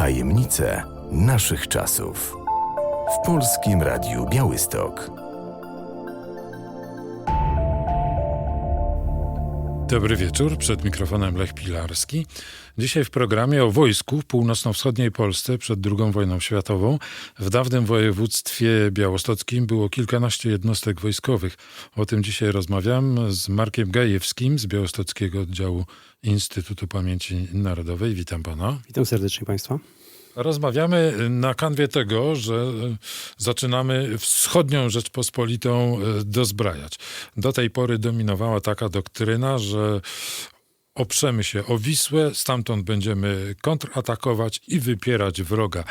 Tajemnice naszych czasów. W Polskim Radiu Białystok. Dobry wieczór, przed mikrofonem Lech Pilarski. Dzisiaj w programie o wojsku w północno-wschodniej Polsce przed II wojną światową. W dawnym województwie białostockim było kilkanaście jednostek wojskowych. O tym dzisiaj rozmawiam z Markiem Gajewskim z Białostockiego Oddziału Instytutu Pamięci Narodowej. Witam pana. Witam serdecznie Państwa. Rozmawiamy na kanwie tego, że e, zaczynamy wschodnią Rzeczpospolitą e, dozbrajać. Do tej pory dominowała taka doktryna, że oprzemy się o Wisłę, stamtąd będziemy kontratakować i wypierać wroga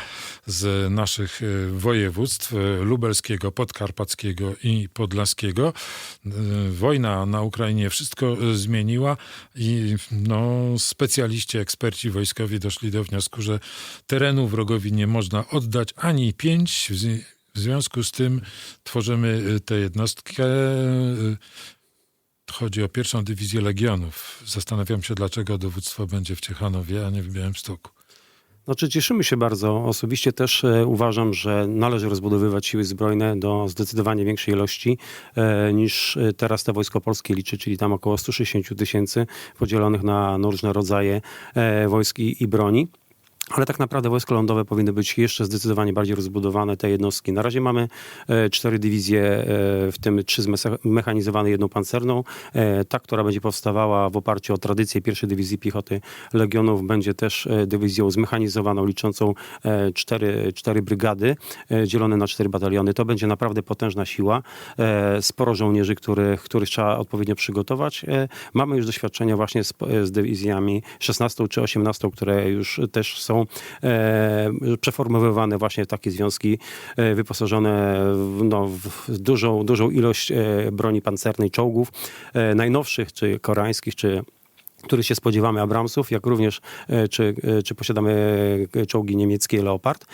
z naszych e, województw e, lubelskiego, podkarpackiego i podlaskiego. E, Wojna na Ukrainie wszystko zmieniła i no, specjaliści, eksperci wojskowi doszli do wniosku, że terenu wrogowi nie można oddać ani pięć. W zwi- w związku z tym tworzymy tę jednostkę. Chodzi o pierwszą dywizję legionów. Zastanawiam się, dlaczego dowództwo będzie w Ciechanowie, a nie w Białymstoku. Znaczy cieszymy się bardzo. Osobiście też e, uważam, że należy rozbudowywać siły zbrojne do zdecydowanie większej ilości e, niż e, teraz te wojsko polskie liczy, czyli tam około 160 tysięcy podzielonych na, na różne rodzaje e, wojsk i, i broni. Ale tak naprawdę wojska lądowe powinny być jeszcze zdecydowanie bardziej rozbudowane, te jednostki. Na razie mamy e, cztery dywizje, e, w tym trzy zmesa- mechanizowane, jedną pancerną. E, ta, która będzie powstawała w oparciu o tradycję pierwszej dywizji piechoty Legionów, będzie też e, dywizją zmechanizowaną, liczącą e, cztery, cztery brygady, e, dzielone na cztery bataliony. To będzie naprawdę potężna siła. Sporo żołnierzy, których, których trzeba odpowiednio przygotować. Mamy już doświadczenia właśnie z, z dywizjami 16 czy 18, które już też są e, przeformowywane właśnie w takie związki, e, wyposażone w, no, w dużą, dużą ilość e, broni pancernej, czołgów, najnowszych, czy koreańskich, czy których się spodziewamy Abramsów, jak również czy, czy posiadamy czołgi niemieckie Leopard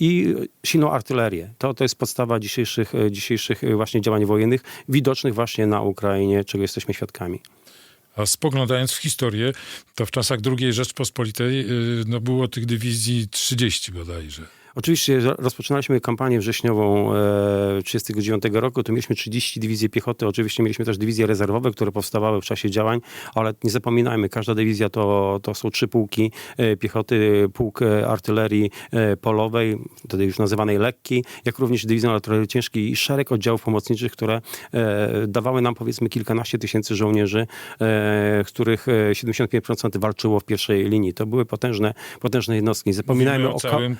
i silną artylerię. To, to jest podstawa dzisiejszych, dzisiejszych właśnie działań wojennych, widocznych właśnie na Ukrainie, czego jesteśmy świadkami. A spoglądając w historię, to w czasach II Rzeczpospolitej y, no, było tych dywizji 30 bodajże. Oczywiście ro- rozpoczynaliśmy kampanię wrześniową e, 1939 roku, to mieliśmy 30 dywizji piechoty, oczywiście mieliśmy też dywizje rezerwowe, które powstawały w czasie działań, ale nie zapominajmy, każda dywizja to, to są trzy pułki e, piechoty, pułk e, artylerii e, polowej, wtedy już nazywanej lekki, jak również dywizją artylerii ciężkiej i szereg oddziałów pomocniczych, które e, dawały nam powiedzmy kilkanaście tysięcy żołnierzy, e, których e, 75% walczyło w pierwszej linii. To były potężne, potężne jednostki. Zapominajmy o o, całym,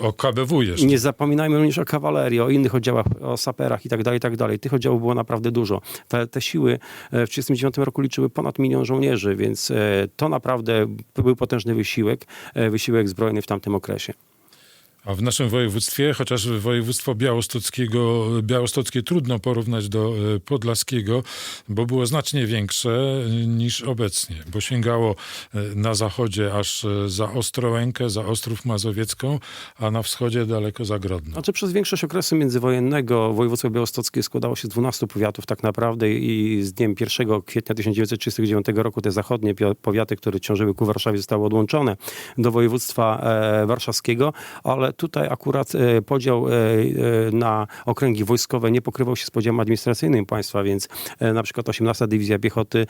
o KBW jeszcze. nie zapominajmy również o kawalerii, o innych oddziałach, o saperach i tak dalej, i tak dalej. Tych oddziałów było naprawdę dużo. Te, te siły e, w 1939 roku liczyły ponad milion żołnierzy, więc e, to naprawdę był potężny wysiłek, e, wysiłek zbrojny w tamtym okresie. A w naszym województwie, chociaż województwo białostockiego, białostockie trudno porównać do e, podlaskiego, bo było znacznie większe e, niż obecnie, bo sięgało e, na zachodzie aż za Ostrołękę, za Ostrów Mazowiecką, a na wschodzie daleko za Grodno. Znaczy przez większość okresu międzywojennego województwo białostockie składało się z 12 powiatów tak naprawdę i z dniem 1 kwietnia 1939 roku te zachodnie powiaty, które ciążyły ku Warszawie zostały odłączone do województwa warszawskiego, ale tutaj akurat e, podział e, e, na okręgi wojskowe nie pokrywał się z podziałem administracyjnym państwa, więc na przykład 18 Dywizja Piechoty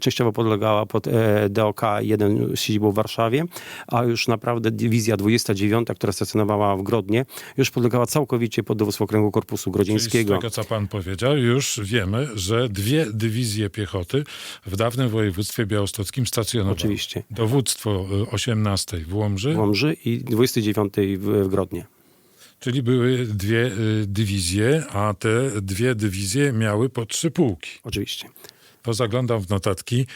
częściowo podlegała pod DOK 1 z siedzibą w Warszawie, a już naprawdę Dywizja 29, która stacjonowała w Grodnie, już podlegała całkowicie pod dowództwo okręgu Korpusu Czyli z Grodzieńskiego. tego, co pan powiedział, już wiemy, że dwie dywizje piechoty w dawnym województwie białostockim stacjonowały. Oczywiście. Dowództwo y, 18 w Łomży, W Łomży i 29 w, w Grodnie. czyli były dwie y, dywizje, a te dwie dywizje miały po trzy pułki. Oczywiście. To zaglądam w notatki.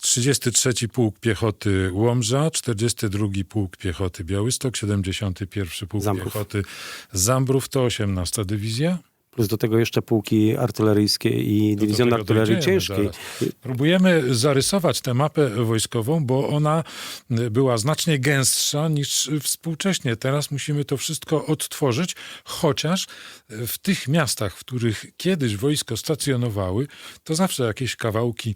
33 Pułk Piechoty Łomża, 42 Pułk Piechoty Białystok, 71 Pułk Zambrów. Piechoty Zambrów, to 18 dywizja. Plus do tego jeszcze pułki artyleryjskie i Do dywizjon artylerii ciężkiej. zaraz. Próbujemy zarysować tę mapę wojskową, bo ona była znacznie gęstsza niż współcześnie. Teraz musimy to wszystko odtworzyć, chociaż w tych miastach, w których kiedyś wojsko stacjonowały, to zawsze jakieś kawałki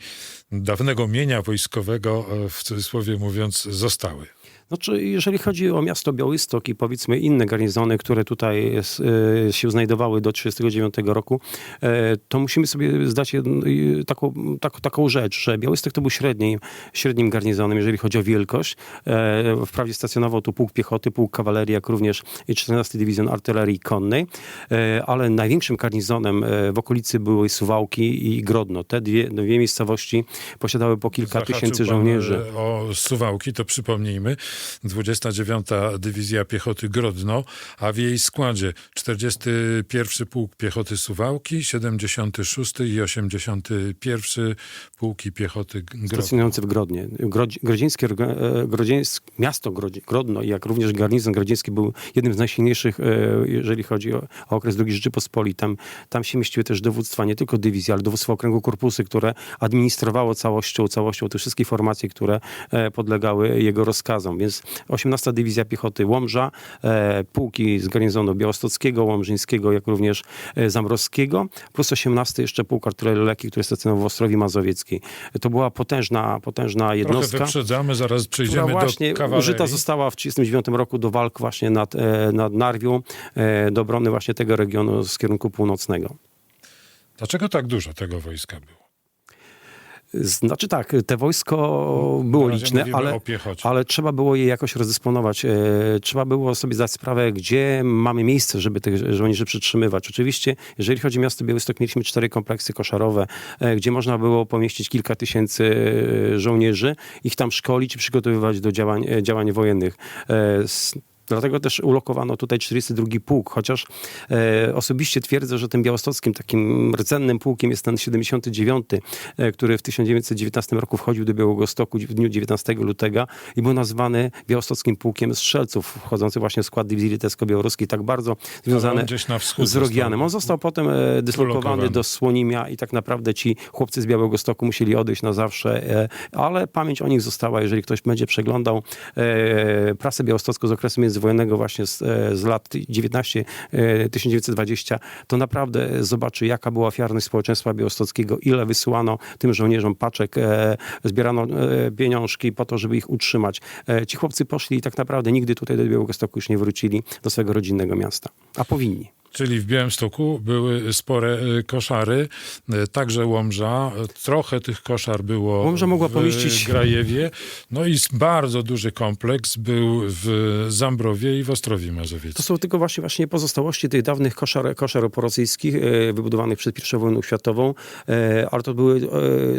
dawnego mienia wojskowego, e, w cudzysłowie mówiąc, zostały. Znaczy, jeżeli chodzi o miasto Białystok i powiedzmy inne garnizony, które tutaj e, się znajdowały do 1939 roku, e, to musimy sobie zdać y, taką, tak, taką rzecz, że Białystok to był średnim, średnim garnizonem, jeżeli chodzi o wielkość. E, Wprawdzie stacjonował tu pułk piechoty, pułk kawalerii, jak również i 14 Dywizjon Artylerii Konnej, e, ale największym garnizonem e, w okolicy były Suwałki i Grodno. Te dwie, dwie miejscowości posiadały po kilka Zahaczył tysięcy żołnierzy. e, O Suwałki, to przypomnijmy, 29. Dywizja Piechoty Grodno, a w jej składzie 41 Pułk Piechoty Suwałki, 76 i 81 Pułki Piechoty Grodno. stacjonujący w Grodnie. Grodzi- Grodzieńskie, e, miasto Grodno, jak również garnizon grodzieński był jednym z najsilniejszych, e, jeżeli chodzi o, o okres II Rzeczypospolitej. Tam, tam się mieściły też dowództwa nie tylko dywizji, ale dowództwo okręgu korpusy, które administrowało całością, całością te wszystkie formacje, które e, podlegały jego rozkazom. Więc 18 Dywizja Piechoty Łomża, e, pułki z garnizonu białostockiego, łomżyńskiego, jak również e, zamrowskiego, plus 18 jeszcze pułk artylerii lekkiej, który stacjonował w Ostrowi Mazowieckiej. To była potężna, potężna Trochę jednostka. wyprzedzamy, zaraz przejdziemy właśnie do kawalerii. użyta została w 1939 roku do walk właśnie nad, e, nad Narwią, do obrony właśnie tego regionu z kierunku północnego. Dlaczego tak dużo tego wojska było? Znaczy tak, te wojsko było Na razie liczne, ale, ale trzeba było je jakoś rozdysponować. E, trzeba było sobie zdać sprawę, gdzie mamy miejsce, żeby tych żołnierzy przytrzymywać. Oczywiście, jeżeli chodzi o miasto Białystok, mieliśmy cztery kompleksy koszarowe, e, gdzie można było pomieścić kilka tysięcy e, żołnierzy, ich tam szkolić i przygotowywać do działań, działań wojennych. Dlatego też ulokowano tutaj 42 pułk, chociaż e, osobiście twierdzę, że tym białostockim takim rdzennym pułkiem jest ten 79, e, który w 1919 roku wchodził do Białegostoku w dniu 19 lutego i był nazwany białostockim pułkiem strzelców, wchodzący właśnie w skład dywizji litewsko-białoruskiej, tak bardzo wschód z Rogianem. On został potem e, dyslokowany do Słonimia i tak naprawdę ci chłopcy z Białegostoku musieli odejść na zawsze, e, ale pamięć o nich została, jeżeli ktoś będzie przeglądał e, prasę białostocką z okresu międzywojennego właśnie z, e, z lat 19, e, 1920, to naprawdę zobaczy, jaka była ofiarność społeczeństwa białostockiego, ile wysyłano tym żołnierzom paczek, e, zbierano e, pieniążki po to, żeby ich utrzymać. E, ci chłopcy poszli i tak naprawdę nigdy tutaj do Białegostoku już nie wrócili do swojego rodzinnego miasta, a powinni. Czyli w Białymstoku były spore y, koszary, y, także Łomża. Y, Trochę tych koszar było Łomża mogła w pomieścić- Grajewie. No i bardzo duży kompleks był w Zambrowie i w Ostrowi To Mazowieckiej. są tylko właśnie, właśnie pozostałości tych dawnych koszar, koszar oporosyjskich, e, wybudowanych przed I wojną światową, e, ale to były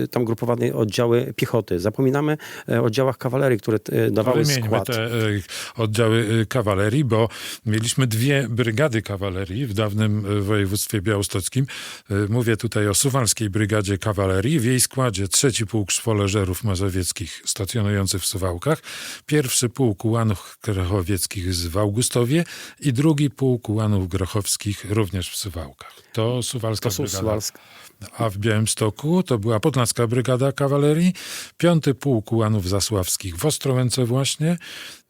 e, tam grupowane oddziały piechoty. Zapominamy e, o oddziałach kawalerii, które dawały Wymieńmy skład. te y, oddziały y, kawalerii, bo mieliśmy dwie brygady kawalerii w dawnym y, województwie białostockim. Y, Mówię tutaj o Suwalskiej Brygadzie Kawalerii. W jej składzie trzeci pułk szwoleżerów mazowieckich stacjonujący w Suwałkach, pierwszy pułk ułanów grochowieckich w Augustowie i drugi pułk ułanów grochowskich również w Suwałkach. To Suwalska To Brygada Suwalsk. A w Białymstoku to była Podlaska Brygada Kawalerii, piąty Pułk Ułanów Zasławskich w Ostrołęce właśnie,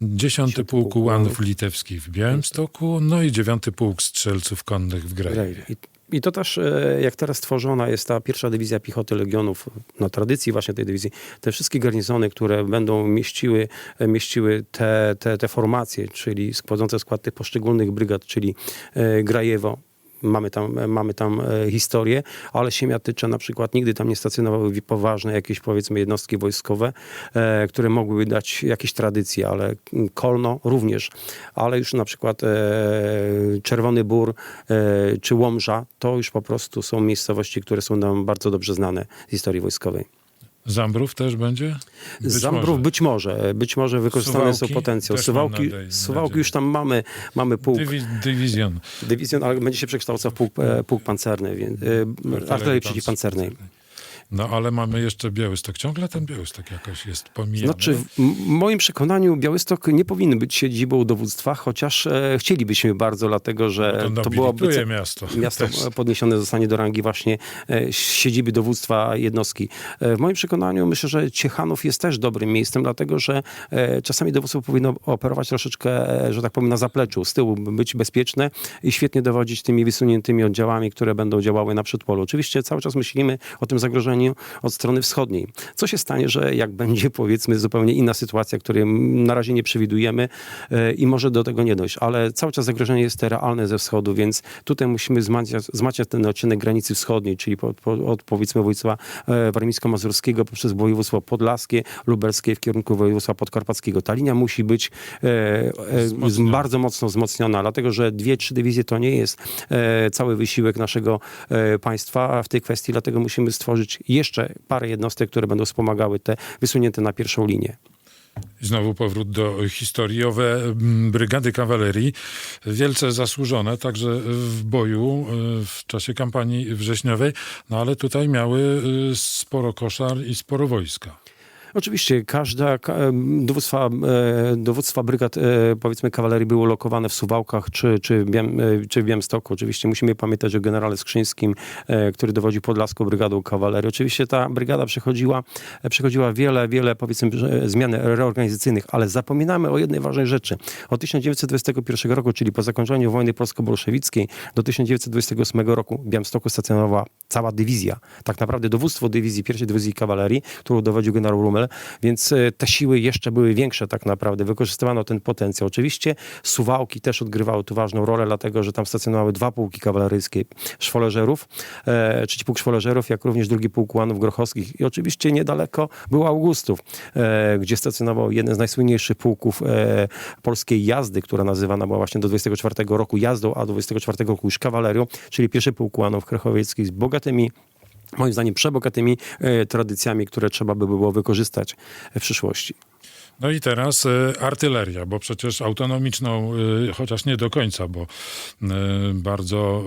dziesiąty Pułk Pułk Ułanów Litewskich w Białymstoku, no i dziewiąty Pułk Strzelców Konnych w Grajewie. I, to też, e, jak teraz tworzona jest ta pierwsza dywizja piechoty legionów, na tradycji właśnie tej dywizji, te wszystkie garnizony, które będą mieściły, e, mieściły te, te, te formacje, czyli składzące skład tych poszczególnych brygad, czyli e, Grajewo, Mamy tam, mamy tam e, historię, ale Siemiatycze na przykład nigdy tam nie stacjonowały poważne jakieś powiedzmy jednostki wojskowe, e, które mogłyby dać jakieś tradycje, ale mm, Kolno również, ale już na przykład e, Czerwony Bór czy Łomża, to już po prostu są miejscowości, które są nam bardzo dobrze znane z historii wojskowej. Zambrów też będzie? Być Zambrów może. być może, być może wykorzystane Suwałki? są potencjał. Suwałki, nadziei- Suwałki nadzieję. już tam mamy, mamy pułk. Dywi- dywizjon. Dywizjon, ale będzie się przekształcał w pułk, e, pułk pancerny, więc, e, artylerii przeciwpancernej. No ale mamy jeszcze Białystok. Ciągle ten Białystok jakoś jest pomijany. Znaczy, w moim przekonaniu Białystok nie powinien być siedzibą dowództwa, chociaż e, chcielibyśmy bardzo, dlatego że to to byłoby... miasto. Miasto Też. podniesione zostanie do rangi właśnie e, siedziby dowództwa jednostki. E, w moim przekonaniu myślę, że Ciechanów jest też dobrym miejscem, dlatego że e, czasami dowództwo powinno operować troszeczkę, e, że tak powiem, na zapleczu, z tyłu być bezpieczne i świetnie dowodzić tymi wysuniętymi oddziałami, które będą działały na przedpolu. Oczywiście cały czas myślimy o tym zagrożeniu od strony wschodniej. Co się stanie, że jak będzie powiedzmy zupełnie inna sytuacja, której na razie nie przewidujemy e, i może do tego nie dojść, ale cały czas zagrożenie jest realne ze wschodu, więc tutaj musimy zmaciać ten odcinek granicy wschodniej, czyli po, po, od powiedzmy województwa e, warmińsko-mazurskiego poprzez województwo podlaskie, lubelskie w kierunku województwa podkarpackiego. Ta linia musi być e, e, bardzo mocno wzmocniona, dlatego że dwie, trzy dywizje to nie jest e, cały wysiłek naszego e, państwa w tej kwestii, dlatego musimy stworzyć jeszcze parę jednostek, które będą wspomagały te wysunięte na pierwszą linię. Znowu powrót do historii. Owe mm, brygady kawalerii, wielce zasłużone także w boju y, w czasie kampanii wrześniowej, no ale tutaj miały y, sporo koszar i sporo wojska. Oczywiście każda dowództwa, dowództwa brygad, e, powiedzmy, kawalerii było lokowane w Suwałkach czy, czy, e, czy w Białymstoku. Oczywiście musimy pamiętać o generale Skrzyńskim, e, który dowodził Podlaską Brygadą Kawalerii. Oczywiście ta brygada przechodziła, przechodziła wiele, wiele, powiedzmy, zmian reorganizacyjnych, ale zapominamy o jednej ważnej rzeczy. Od 1921 roku, czyli po zakończeniu wojny polsko-bolszewickiej do 1928 roku w Białymstoku stacjonowała cała dywizja. Tak naprawdę dowództwo dywizji, pierwszej dywizji kawalerii, którą dowodził generał Więc e, te siły jeszcze były większe tak naprawdę. Wykorzystywano ten potencjał. Oczywiście Suwałki też odgrywały tu ważną rolę, dlatego że tam stacjonowały dwa pułki kawaleryjskie szwoleżerów, e, trzeci pułk szwoleżerów, jak również drugi pułk ułanów grochowskich. I oczywiście niedaleko był Augustów, e, gdzie stacjonował jeden z najsłynniejszych pułków e, polskiej jazdy, która nazywana była właśnie do 24 roku jazdą, a do 24 roku już kawalerią, czyli pierwszy pułk ułanów krechowieckich z bogatymi moim zdaniem przebogatymi e, tradycjami, które trzeba by było wykorzystać w przyszłości. No i teraz y, artyleria, bo przecież autonomiczną, y, chociaż nie do końca, bo y, bardzo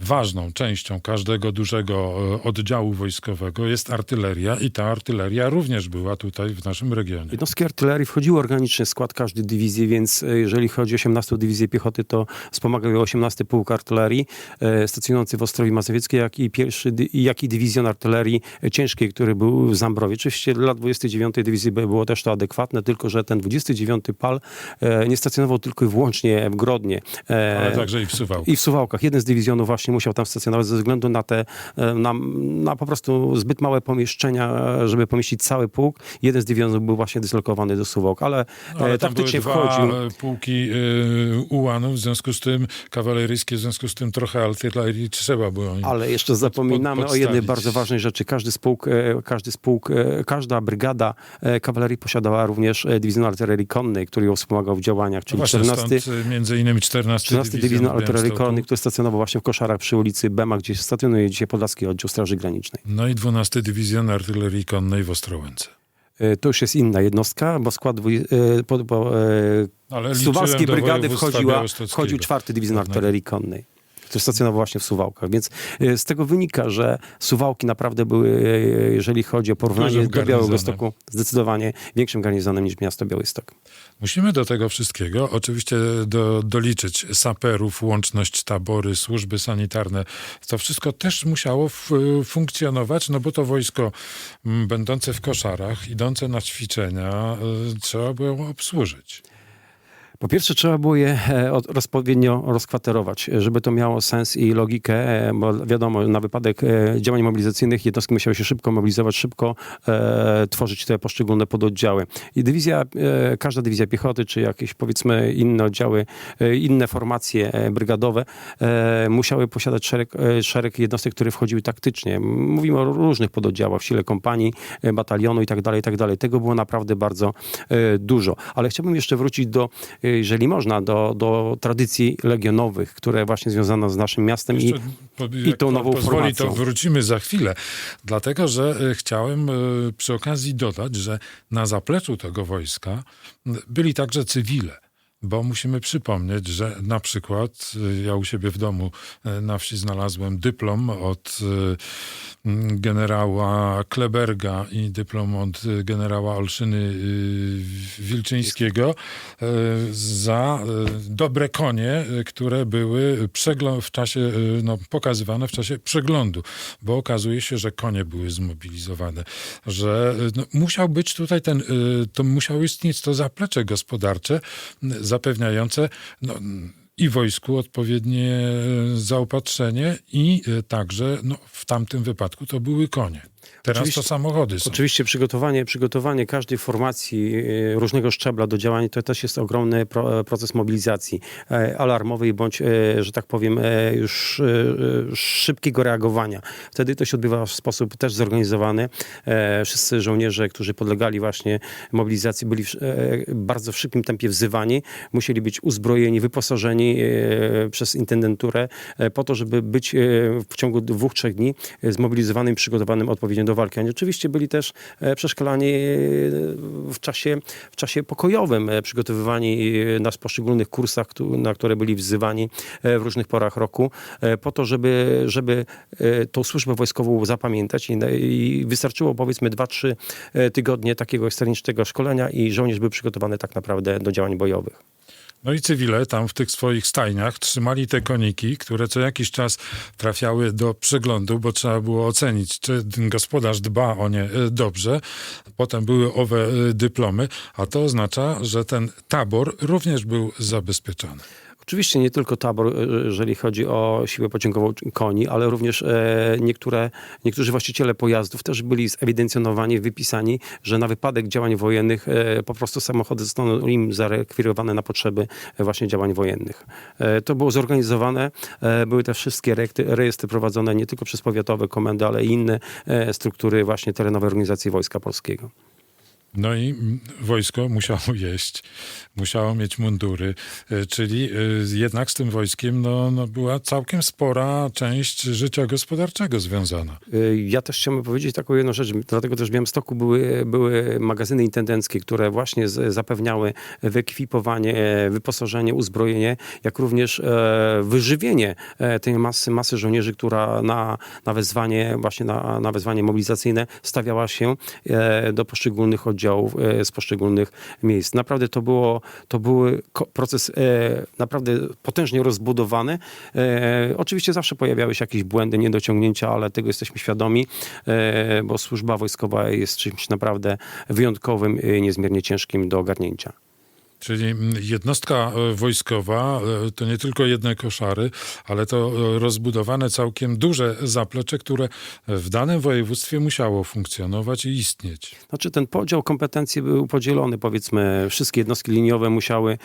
ważną częścią każdego dużego oddziału wojskowego jest artyleria i ta artyleria również była tutaj w naszym regionie. Jednostki artylerii wchodziły organicznie w skład każdej dywizji, więc e, jeżeli chodzi o 18 Dywizję Piechoty, to wspomagał ją 18 Pułk Artylerii e, stacjonujący w Ostrowi Mazowieckiej, jak i, pierwszy, jak i Dywizjon Artylerii e, Ciężkiej, który był w Zambrowie. Oczywiście dla 29 Dywizji by było też to adekwatne, tylko że ten 29 PAL e, nie stacjonował tylko i wyłącznie w Grodnie. E, Ale także i w Suwałku. I w Suwałkach. Jeden z dywizjonów właśnie musiał tam stacjonować ze względu na te, e, na, na po prostu zbyt małe pomieszczenia, żeby pomieścić cały pułk. Jeden z dywizjonów był właśnie dyslokowany do Suwałk, ale, ale tam były taktycznie dwa wchodził. pułki y, ułanów, w związku z tym kawaleryjskie, w związku z tym trochę artylerii trzeba było Ale jeszcze zapominamy pod- o jednej bardzo ważnej rzeczy. Każdy spółk, każdy spółk, każda brygada e, kawalerii posiadała również e, dywizjon artylerii konnej, który ją wspomagał w działaniach, czyli Właśnie 14, stąd y, między innymi 14, 13 Dywizjon Artylerii. Konnej, który stacjonował właśnie w Koszarach przy ulicy Bema, gdzie stacjonuje dzisiaj Podlaski Oddział Straży Granicznej. No i 12 Dywizjon Artylerii Konnej w Ostrołęce. E, To już jest inna jednostka, bo skład e, e, Ale Suwalskiej brygady wchodziła, wchodził czwarty dywizjon artylerii konnej, który stacjonował właśnie w Suwałkach. Więc e, z tego wynika, że Suwałki naprawdę były, e, jeżeli chodzi o porównanie do Białego. Stoku, zdecydowanie większym garnizonem niż miasto Białystok. Musimy do tego wszystkiego oczywiście do, doliczyć saperów, łączność tabory, służby sanitarne. To wszystko też musiało funkcjonować, no bo to wojsko m, będące w koszarach, idące na ćwiczenia, y, trzeba było obsłużyć. Po pierwsze, trzeba było je e, od- odpowiednio rozkwaterować, e, żeby to miało sens i logikę, e, bo wiadomo, na wypadek działań mobilizacyjnych jednostki musiały się szybko mobilizować, szybko e, tworzyć te poszczególne pododdziały. I dywizja, e, każda dywizja piechoty, czy jakieś powiedzmy inne oddziały, e, inne formacje brygadowe musiały posiadać szereg, szereg jednostek, które wchodziły taktycznie. Mówimy o różnych pododdziałach, w sile kompanii, batalionu i tak dalej, i tak dalej. Tego było naprawdę bardzo dużo. Ale chciałbym jeszcze wrócić do, jeżeli można, do, do tradycji legionowych, które właśnie związane z naszym miastem i Jeszcze, po- jak tą nową pozwoli, to formacją. wrócimy za chwilę. Dlatego, że y, chciałem y, przy okazji dodać, że na zapleczu tego wojska byli także cywile. Bo musimy przypomnieć, że na przykład y, ja u siebie w domu y, na wsi znalazłem dyplom od y, mm, generała Kleberga i dyplom od generała Olszyny Wilczyńskiego za dobre konie, które były w czasie, no, pokazywane w czasie przeglądu, bo okazuje się, że konie były zmobilizowane, że no, musiał być tutaj ten, to musiało istnieć to zaplecze gospodarcze zapewniające no, i wojsku odpowiednie zaopatrzenie i y, także no, w tamtym wypadku to były konie. Teraz Oczywiście- to samochody są. Oczywiście przygotowanie, przygotowanie każdej formacji e, różnego szczebla do działania to też jest ogromny pro, proces mobilizacji e, alarmowej bądź, e, że tak powiem, e, już e, e, szybkiego reagowania. Wtedy to się odbywa w sposób też zorganizowany. E, Wszyscy żołnierze, którzy podlegali właśnie mobilizacji, byli w, e, bardzo w szybkim tempie wzywani. Musieli być uzbrojeni, wyposażeni e, przez intendenturę e, po to, żeby być e, w ciągu dwóch, trzech dni e, zmobilizowanym, przygotowanym do walki. Oni oczywiście byli też e, przeszkolani e, w czasie, w czasie pokojowym, e, przygotowywani na poszczególnych kursach, na które byli wzywani w różnych porach roku, po to, żeby, żeby tą służbę wojskową zapamiętać i wystarczyło powiedzmy 2-3 tygodnie takiego eksternicznego szkolenia i żołnierz był przygotowany tak naprawdę do działań bojowych. No i cywile tam w tych swoich stajniach trzymali te koniki, które co jakiś czas trafiały do przeglądu, bo trzeba było ocenić, czy gospodarz dba o nie e, dobrze. Potem były owe e, dyplomy, a to oznacza, że ten tabor również był zabezpieczony. Oczywiście nie tylko tabor, e, jeżeli chodzi o siłę pociągową koni, ale również e, niektóre, niektórzy właściciele pojazdów też byli zewidencjonowani, wypisani, że na wypadek działań wojennych e, po prostu samochody zostaną im zarekwirowane na potrzeby właśnie działań wojennych. To było zorganizowane, były też wszystkie rejestry, prowadzone nie tylko przez powiatowe komendy, ale i inne struktury właśnie terenowej organizacji Wojska Polskiego. No i wojsko musiało jeść, musiało mieć mundury, e, czyli e, jednak z tym wojskiem no, no była całkiem spora część życia gospodarczego związana. Y, Ja też chciałbym powiedzieć taką jedną rzecz, dlatego też w Białymstoku były, były magazyny intendenckie, które właśnie zapewniały wyekwipowanie, e, wyposażenie, uzbrojenie, jak również e, wyżywienie e, tej masy, masy żołnierzy, która na, na wezwanie, właśnie na, na wezwanie mobilizacyjne stawiała się e, do poszczególnych oddziałów e, z poszczególnych miejsc. Naprawdę to było, to był proces e, naprawdę potężnie rozbudowany. E, oczywiście zawsze pojawiały się jakieś błędy, niedociągnięcia, ale tego jesteśmy świadomi, bo służba wojskowa jest czymś naprawdę wyjątkowym i niezmiernie ciężkim do ogarnięcia. Czyli mm, jednostka e, wojskowa e, to nie tylko jedne koszary, ale to e, rozbudowane całkiem duże zaplecze, które w danym województwie musiało funkcjonować i istnieć. Znaczy ten podział kompetencji był podzielony, powiedzmy, wszystkie jednostki liniowe musiały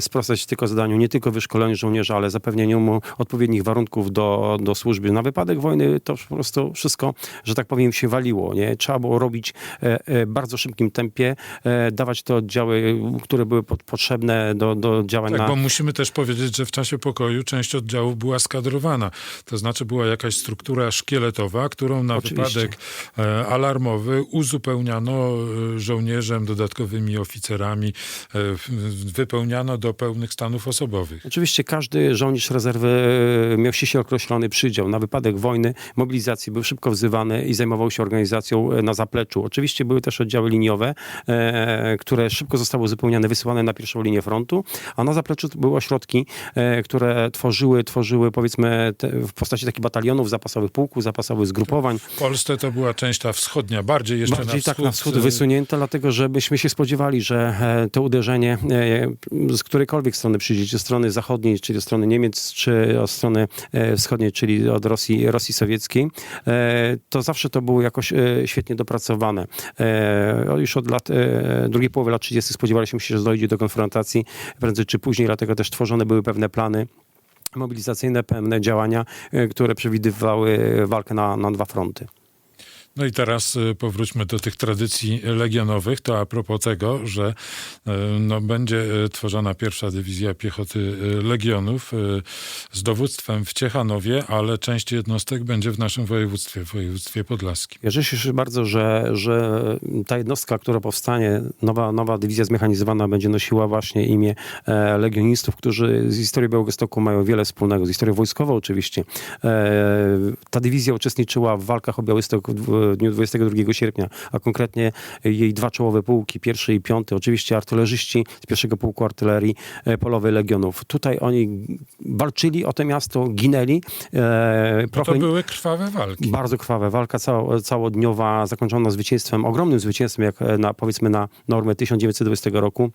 sprostać tylko zadaniu, nie tylko wyszkoleniu żołnierza, ale zapewnieniu mu odpowiednich warunków do, do służby. Na wypadek wojny to po prostu wszystko, że tak powiem, się waliło. Nie? Trzeba było robić e, e, bardzo szybkim tempie, dawać te oddziały, które były pod, potrzebne do, do działań Tak, na... bo musimy też powiedzieć, że w czasie pokoju część oddziałów była skadrowana. To znaczy była jakaś struktura szkieletowa, którą na Oczywiście. wypadek e, alarmowy uzupełniano e, żołnierzem, dodatkowymi oficerami, e, wypełniano do pełnych stanów osobowych. Oczywiście każdy żołnierz rezerwy miał ściśle określony przydział. Na wypadek wojny, mobilizacji był szybko wzywany i zajmował się organizacją na zapleczu. Oczywiście były też oddziały liniowe, które szybko zostały uzupełniane, wysyłane na pierwszą linię frontu, a na zapleczu były ośrodki, e, które tworzyły, tworzyły powiedzmy w postaci takich batalionów zapasowych pułków, zapasowych zgrupowań. W Polsce to była część ta wschodnia, bardziej jeszcze Bardziej na wschód. tak na wschód e, wysunięte, dlatego że byśmy się spodziewali, że e, to uderzenie z którejkolwiek strony przyjdzie, czy strony zachodniej, czyli od strony Niemiec, czy od strony wschodniej, czyli od Rosji, Rosji Sowieckiej, to zawsze to było jakoś świetnie dopracowane. Już od lat, drugiej połowy lat 30. spodziewaliśmy się, że dojdzie do konfrontacji prędzej czy później, dlatego też tworzone były pewne plany mobilizacyjne, pewne działania, e, które przewidywały walkę na, na dwa fronty. No i teraz y, powróćmy do tych tradycji legionowych. To a propos tego, że y, no, będzie y, tworzona pierwsza dywizja piechoty legionów z dowództwem w Ciechanowie, ale część jednostek będzie w naszym województwie, w województwie podlaskim. Cieszę się bardzo, że, że ta jednostka, która powstanie, nowa, nowa dywizja zmechanizowana będzie nosiła właśnie imię e, legionistów, którzy z historii Białegostoku mają wiele wspólnego, z historią wojskową oczywiście. E, ta dywizja uczestniczyła w walkach o Białystok w dniu 22 sierpnia, a konkretnie jej dwa czołowe pułki, pierwszy i piąty, oczywiście artylerzyści z pierwszego pułku artylerii e, polowej Legionów. Tutaj oni walczyli o to miasto, ginęli. E, No to były krwawe walki. bardzo krwawe. Walka cało, całodniowa, zakończona zwycięstwem, ogromnym zwycięstwem, jak e, na, powiedzmy na normę 1920 roku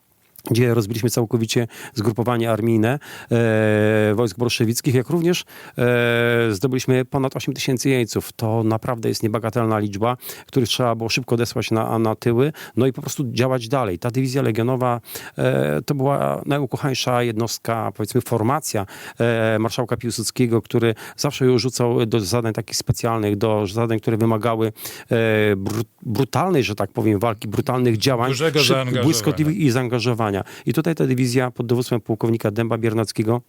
gdzie rozbiliśmy całkowicie zgrupowanie armijne e, wojsk bolszewickich, jak również e, zdobyliśmy ponad 8 tysięcy jeńców. To naprawdę jest niebagatelna liczba, których trzeba było szybko odesłać na, na tyły, no i po prostu działać dalej. Ta dywizja legionowa e, to była najukochańsza jednostka, powiedzmy formacja e, marszałka Piłsudskiego, który zawsze ją rzucał do zadań takich specjalnych, do zadań, które wymagały e, bru, brutalnej, że tak powiem, walki, brutalnych działań, Dużego szyb- zaangażowania. błyskotliwych i zaangażowania. I tutaj ta dywizja pod dowództwem pułkownika Dęba Biernackiego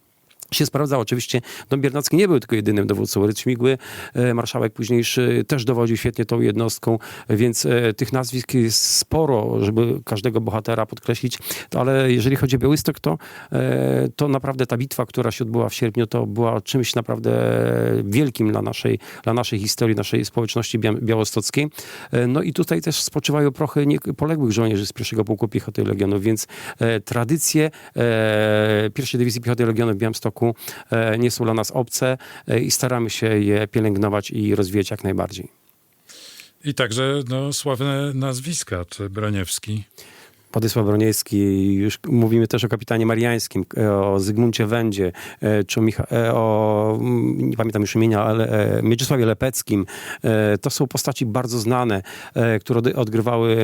się sprawdzała. Oczywiście Dąb Biernacki nie był tylko jedynym dowódcą. Śmigły, e, marszałek późniejszy, też dowodził świetnie tą jednostką, więc e, tych nazwisk jest sporo, żeby każdego bohatera podkreślić. Ale jeżeli chodzi o Białystok, to, e, to naprawdę ta bitwa, która się odbyła w sierpniu, to była czymś naprawdę wielkim dla naszej, dla naszej historii, naszej społeczności bia- białostockiej. No i tutaj też spoczywają prochy poległych żołnierzy z pierwszego pułku piechoty Legionów, więc tradycje pierwszej dywizji piechoty Legionów w Białymstoku e, nie są dla nas obce e, i staramy się je pielęgnować i rozwijać jak najbardziej. I także no, sławne nazwiska, czy. Władysław Broniewski, już mówimy też o kapitanie Mariańskim, e, o Zygmuncie Wędzie, e, czy o, Micha- e, o mm, nie pamiętam już imienia, ale Mieczysławie Lepeckim. To są postaci bardzo znane, które odgrywały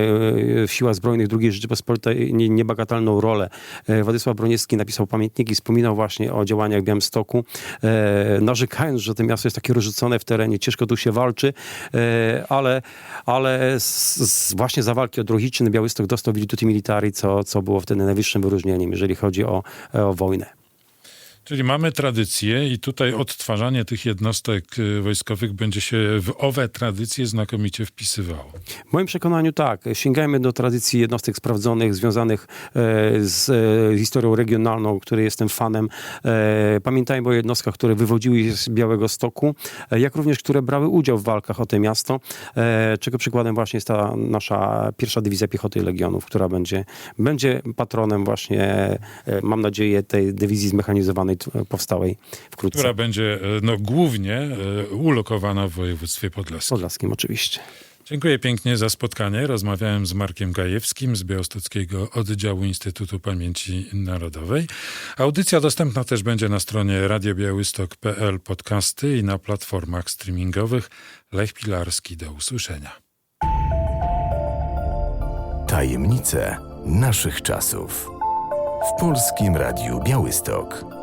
w siłach zbrojnych II Rzeczypospolitej nie- niebagatelną rolę. Władysław Broniewski napisał pamiętniki, wspominał właśnie o działaniach w Białymstoku, narzekając, że to miasto jest takie rozrzucone w terenie, ciężko tu się walczy, ale, ale z, z właśnie za walki o Drohiczyn Białystok dostał Virtuti Militari, co, co było wtedy najwyższym wyróżnieniem, jeżeli chodzi o, o wojnę. Czyli mamy tradycję i tutaj odtwarzanie tych jednostek y, wojskowych będzie się w owe tradycje znakomicie wpisywało. W moim przekonaniu tak. Sięgajmy do tradycji jednostek sprawdzonych, związanych e, z e, historią regionalną, której jestem fanem. E, pamiętajmy o jednostkach, które wywodziły się z Białego Stoku, jak również które brały udział w walkach o to miasto, czego przykładem właśnie jest ta nasza pierwsza dywizja piechoty Legionów, która będzie, będzie patronem właśnie, mam nadzieję, tej dywizji zmechanizowanej powstałej wkrótce. Która będzie y, no, głównie y, ulokowana w województwie podlaskim. Podlaskim oczywiście. Dziękuję pięknie za spotkanie. Rozmawiałem z Markiem Gajewskim z Białostockiego Oddziału Instytutu Pamięci Narodowej. Audycja dostępna też będzie na stronie radiobiałystok.pl podcasty i na platformach streamingowych. Lech Pilarski, do usłyszenia. Tajemnice naszych czasów. W Polskim Radiu Białystok.